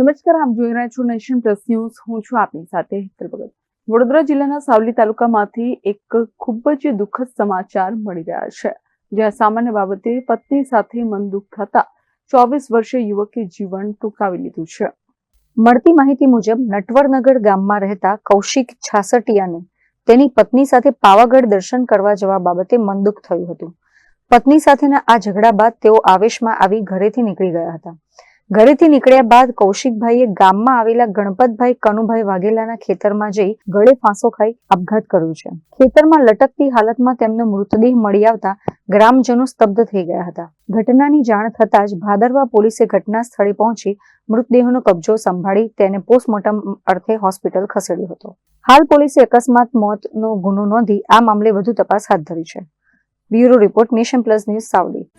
નમસ્કાર, આપ જોઈ રહ્યા છો નેશન પ્લસ ન્યૂઝ. હું છું આપની સાથે હેતલ ભગત. વડોદરા જિલ્લાના સાવલી તાલુકામાંથી એક ખૂબ જ દુઃખદ સમાચાર મળી રહ્યા છે. જ્યાં સામાન્ય બાબતે પત્ની સાથે મન દુઃખ થતા ચોવીસ વર્ષે યુવકે જીવન ટૂંકાવી લીધું છે. મળતી માહિતી મુજબ, નટવરનગર ગામમાં રહેતા કૌશિક છાસટિયાને તેની પત્ની સાથે પાવાગઢ દર્શન કરવા જવા બાબતે મનદુખ થયું હતું. પત્ની સાથેના આ ઝઘડા બાદ તેઓ આવેશમાં આવી ઘરેથી નીકળી ગયા હતા. ઘરેથી નીકળ્યા બાદ કૌશિકભાઈએ ગામમાં આવેલા ગણપતભાઈ કનુભાઈ વાઘેલાના ખેતરમાં જઈ ગળે ફાંસો ખાઈ આપઘાત કર્યો છે. ખેતરમાં લટકતી હાલતમાં તેમનો મૃતદેહ મળી આવતા ગ્રામજનો સ્તબ્ધ થઈ ગયા હતા. ઘટનાની જાણ થતાં જ ભાદરવા પોલીસે ઘટના સ્થળે પહોંચી મૃતદેહનો કબજો સંભાળી તેને પોસ્ટમોર્ટમ અર્થે હોસ્પિટલ ખસેડ્યો હતો. હાલ પોલીસે અકસ્માત મોતનો ગુનો નોંધી આ મામલે વધુ તપાસ હાથ ધરી છે. Bureau report nation plus news Savli.